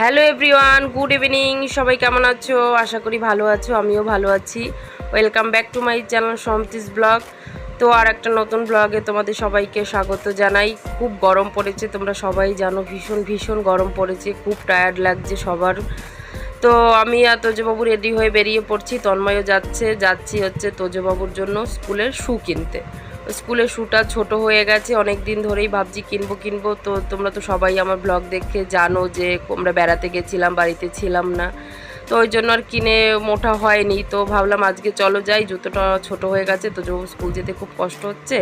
Hello everyone good evening সবাই কেমন আছো? আশা করি ভালো আছো, আমিও ভালো আছি। Welcome back to my channel সমতিস blog তো আর একটা নতুন ব্লগে তোমাদের সবাইকে স্বাগত জানাই। খুব গরম পড়েছে, তোমরা সবাই জানো, ভীষণ ভীষণ গরম পড়েছে। খুব টায়ার্ড লাগছে সবার। তো আমি আর তোজবাবু রেডি হয়ে বেরিয়ে পড়ছি। তন্ময়ও যাচ্ছে, যাচ্ছি হচ্ছে তোজবাবুর জন্য স্কুলের শ্যু কিনতে। স্কুলের শ্যুটা ছোট হয়ে গেছে অনেক দিন ধরেই ভাবছি কিনবো কিনবো। তো তোমরা তো সবাই আমার ব্লগ দেখে জানো যে আমরা বেড়াতে গেছিলাম, বাড়িতে ছিলাম না। তো ওই জন্য আর কিনে মোটা হয়নি। তো ভাবলাম আজকে চলো যাই, জুতোটা ছোট হয়ে গেছে তো স্কুল যেতে খুব কষ্ট হচ্ছে।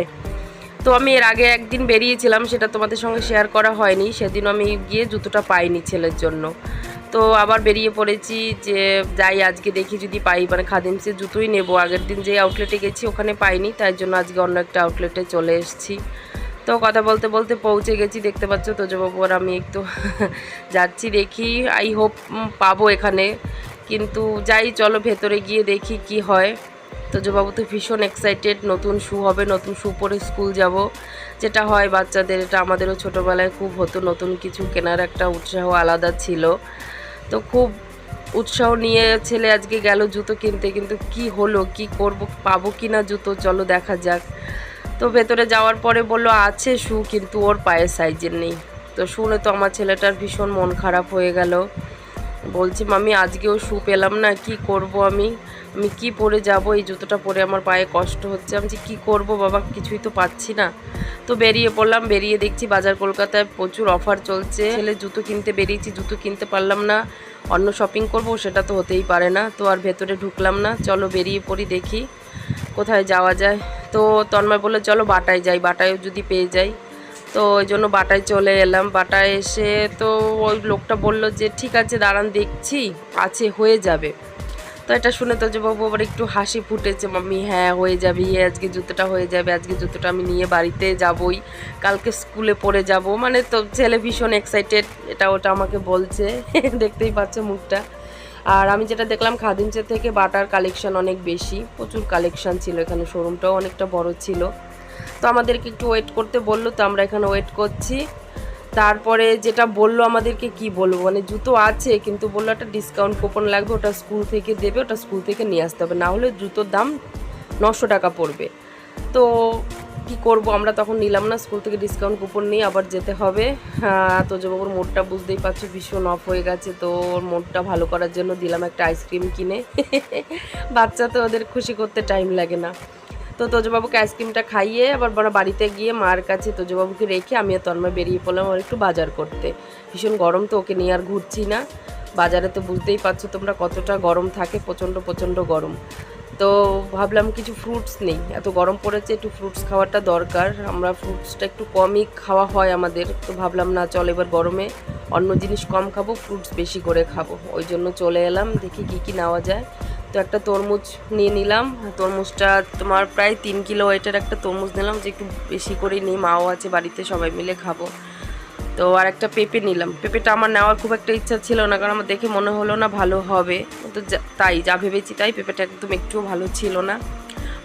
তো আমি এর আগে একদিন বেরিয়েছিলাম, সেটা তোমাদের সঙ্গে শেয়ার করা হয়নি। সেদিন আমি গিয়ে জুতোটা পাইনি ছেলের জন্য। তো আবার বেরিয়ে পড়েছি যে যাই আজকে দেখি যদি পাই। মানে খাদিমসে জুতোই নেব। আগের দিন যে আউটলেটে গেছি ওখানে পাইনি, তাই জন্য আজকে অন্য একটা আউটলেটে চলে এসেছি। তো কথা বলতে বলতে পৌঁছে গেছি, দেখতে পাচ্ছ তোজবাবু আর আমি একটু যাচ্ছি দেখি। আই হোপ পাবো এখানে। কিন্তু যাই, চলো ভেতরে গিয়ে দেখি কি হয়। তোজবাবু তো ভীষণ এক্সাইটেড নতুন শু হবে, নতুন শু পরে স্কুল যাব। যেটা হয় বাচ্চাদের, এটা আমাদেরও ছোটোবেলায় খুব হতো, নতুন কিছু কেনার একটা উৎসাহ আলাদা ছিল। তো খুব উৎসাহ নিয়ে ছেলে আজকে গেল জুতো কিনতে, কিন্তু কি হলো, কি করব, পাবো কি না জুতো, চলো দেখা যাক। তো ভেতরে যাওয়ার পরে বলল, আছে শু, কিন্তু ওর পায়ের সাইজের নেই। তো শুনে তো আমার ছেলেটার ভীষণ মন খারাপ হয়ে গেল। বলছি, মামি, আজকেও শু পেলাম না, কি করব আমি? আমি কি পরে যাব? এই জুতোটা পরে আমার পায়ে কষ্ট হচ্ছে। আমি যে কী করব বাবা? কিছুই তো পাচ্ছি না। তো বেরিয়ে পড়লাম, বেরিয়ে দেখছি বাজার কলকাতায় প্রচুর অফার চলছে। ছেলে জুতো কিনতে বেরিয়েছি, জুতো কিনতে পারলাম না। অন্য শপিং করব, সেটা তো হতেই পারে না। তো আর ভেতরে ঢুকলাম না। চলো বেরিয়ে পড়ি, দেখি কোথায় যাওয়া যায়। তো তন্ময় বলে চলো বাটায় যাই, বাটায়ও যদি পেয়ে যাই। তো ওই জন্য বাটায় চলে এলাম। বাটায় এসে তো ওই লোকটা বলল যে, ঠিক আছে, দাঁড়ান, দেখছি, আছে, হয়ে যাবে। তো এটা শুনে তো যে বাবু আবার একটু হাসি ফুটেছে, মাম্মি হ্যাঁ হয়ে যাবে ইয়ে আজকে জুতোটা হয়ে যাবে, আজকে জুতোটা আমি নিয়ে বাড়িতে যাবই, কালকে স্কুলে পড়ে যাব। মানে তো ছেলে ভীষণ এক্সাইটেড এটা ওটা আমাকে বলছে, দেখতেই পাচ্ছে মুখটা। আর আমি যেটা দেখলাম, খাদিমচে থেকে বাটার কালেকশন অনেক বেশি, প্রচুর কালেকশন ছিল এখানে শোরুমটাও অনেকটা বড় ছিল। তো আমাদেরকে একটু ওয়েট করতে বলল, তো আমরা এখানে ওয়েট করছি। তারপরে যেটা বলল আমাদেরকে কি বলব? মানে জুতো আছে, কিন্তু বলল একটা ডিসকাউন্ট কুপন লাগবে, ওটা স্কুল থেকে দেবে, ওটা স্কুল থেকে নিয়ে আসতে হবে। না হলে জুতোর দাম নশো টাকা পড়বে। তো কি করব? আমরা তখন নিলাম না স্কুল থেকে ডিসকাউন্ট কুপন নিয়ে আবার যেতে হবে। তো যে বাবুর মোডটা বুঝতেই পারছ, ভীষণ অফ হয়ে গেছে। তো ওর মোডটা ভালো করার জন্য দিলাম একটা আইসক্রিম কিনে। বাচ্চা তো ওদের খুশি করতে টাইম লাগে না। তো তোজবাবুকে আইসক্রিমটা খাইয়ে আবার বড় বাড়িতে গিয়ে মার কাছে তোজবাবুকে রেখে আমি আর তন্ময় বেরিয়ে পড়লাম আর একটু বাজার করতে। ভীষণ গরম তো, ওকে নিয়ে আর ঘুরছি না। বাজারে তো বুঝতেই পারছ তোমরা কতটা গরম থাকে, প্রচণ্ড প্রচণ্ড গরম। তো ভাবলাম কিছু ফ্রুটস নেই। এত গরম পড়েছে, একটু ফ্রুটস খাওয়াটা দরকার। আমরা ফ্রুটসটা একটু কমই খাওয়া হয় আমাদের। তো ভাবলাম, না, চল এবার গরমে অন্য জিনিস কম খাব ফ্রুটস বেশি করে খাব। ওই জন্য চলে এলাম, দেখি কী কী নেওয়া যায়। তো একটা তরমুজ নিয়ে নিলাম। তরমুজটা তোমার প্রায় তিন কিলো ওয়েটের একটা তরমুজ নিলাম, যে একটু বেশি করেই নিই, মাও আছে বাড়িতে, সবাই মিলে খাব। তো আর একটা পেঁপে নিলাম। পেঁপেটা আমার নেওয়ার খুব একটা ইচ্ছা ছিল না, কারণ আমার দেখে মনে হলো না ভালো হবে। তো তাই যা ভেবেছি তাই পেঁপেটা একদম একটুও ভালো ছিল না।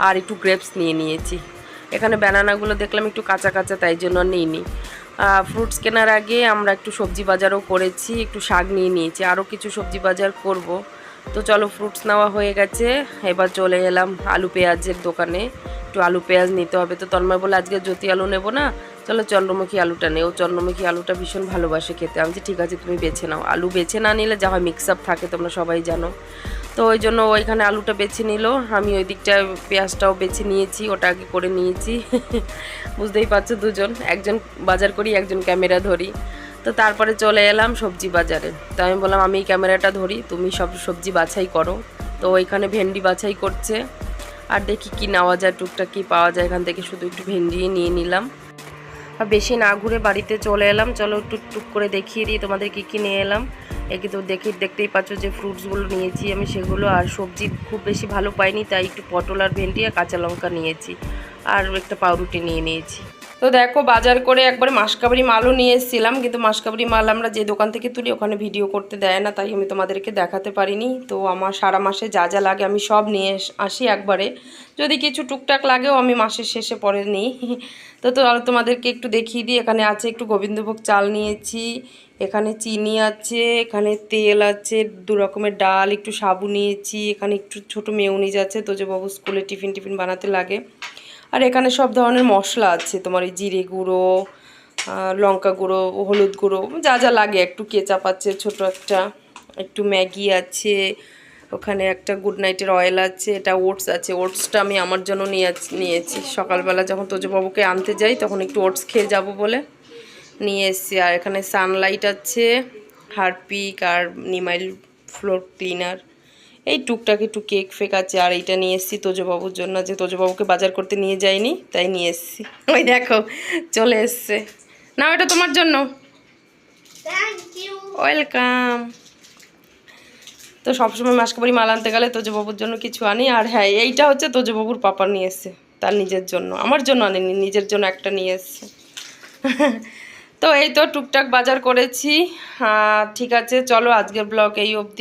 আর একটু গ্রেপস নিয়ে নিয়েছি। এখানে ব্যানানাগুলো দেখলাম একটু কাঁচা কাঁচা, তাই জন্য নিইনি। ফ্রুটস কেনার আগে আমরা একটু সবজি বাজারও করেছি, একটু শাক নিয়ে নিয়েছি আরও কিছু সবজি বাজার করব। তো চলো ফ্রুটস নেওয়া হয়ে গেছে। এবার চলে এলাম আলু পেঁয়াজের দোকানে। একটু আলু পেঁয়াজ নিতে হবে তো তন্ময় বলে আজকে জ্যোতি আলু নেব না। চলো চন্দ্রমুখী আলুটা নেই। ও চন্দ্রমুখী আলুটা ভীষণ ভালোবাসে খেতে। আমি যে ঠিক আছে, তুমি বেছে নাও। আলু বেছে না নিলে যা হয় মিক্স আপ থাকে, তোমরা সবাই জানো। তো ওই জন্য ওইখানে আলুটা বেছে নিল। আমি ওই দিকটা পেঁয়াজটাও বেছে নিয়েছি, ওটা আগে করে নিয়েছি। বুঝতেই পারছ দুজন। একজন বাজার করি, একজন ক্যামেরা ধরি। তো তারপরে চলে এলাম সবজি বাজারে। তো আমি বললাম, আমি ক্যামেরাটা ধরি, তুমি সব সবজি বাছাই করো। তো ওইখানে ভেন্ডি বাছাই করছে। আর দেখি কি নেওয়া যায়, টুকটাক কী পাওয়া যায়। এখান থেকে শুধু একটু ভেন্ডি নিয়ে নিলাম। আর বেশি না ঘুরে বাড়িতে চলে এলাম। চলো একটু টুক করে দেখিয়ে দিই তোমাদের কী কী নিয়ে এলাম। একে তো দেখে, দেখতেই পাচ্ছ যে ফ্রুটসগুলো নিয়েছি আমি, সেগুলো আর সবজি খুব বেশি ভালো পাইনি, তাই একটু পটল আর ভেন্ডি আর কাঁচা লঙ্কা নিয়েছি। আর একটা পাউরুটি নিয়ে নিয়েছি। তো দেখো বাজার করে একবারে মাসকাবারি মালও নিয়ে এসেছিলাম, কিন্তু মাসকাবারি মাল আমরা যে দোকান থেকে তুলি ওখানে ভিডিও করতে দেয় না, তাই আমি তোমাদেরকে দেখাতে পারিনি। তো আমার সারা মাসে যা যা লাগে আমি সব নিয়ে আসি একবারে। যদি কিছু টুকটাক লাগেও আমি মাসের শেষে পরে নিই। তো তোমাদেরকে একটু দেখিয়ে দিই, এখানে আছে একটু গোবিন্দভোগ চাল নিয়েছি, এখানে চিনি আছে, এখানে তেল আছে, দু রকমের ডাল, একটু সাবু নিয়েছি, এখানে একটু ছোটো মেয়নিজ আছে তো যে বাবু স্কুলে টিফিন টিফিন বানাতে লাগে। আর এখানে সব ধরনের মশলা আছে, তোমার এই জিরে গুঁড়ো লঙ্কা গুঁড়ো, হলুদ গুঁড়ো, যা যা লাগে, একটু কেচাপ আছে, ছোটো একটা, একটু ম্যাগি আছে, ওখানে একটা গুড নাইটের অয়েল আছে, এটা ওটস আছে, ওটসটা আমি আমার জন্য নিয়ে নিয়েছি। সকালবেলা যখন তোজবাবুকে আনতে যাই, তখন একটু ওটস খেয়ে যাব বলে নিয়ে এসেছি। আর এখানে সানলাইট আছে, হারপিক আর নিমাইল ফ্লোর ক্লিনার। এই টুকটাক একটু কেক ফেক আছে আর এইটা নিয়ে এসেছি তোজবাবুর জন্য যে তোজবাবুকে বাজার করতে নিয়ে যাইনি তাই নিয়ে এসেছি। ওই দেখো চলে এসছে। না এটা তোমার জন্য। ওয়েলকাম তো সবসময় মাসকাবারি মাল আনতে গেলে তোজবাবুর জন্য কিছু আনি আর হ্যাঁ এইটা হচ্ছে তোজবাবুর পাপা নিয়ে এসছে তার নিজের জন্য। আমার জন্য আনেনি নিজের জন্য একটা নিয়ে এসছে। তো এই তো টুকটাক বাজার করেছি। ঠিক আছে চলো আজকের ব্লগ এই অবধি।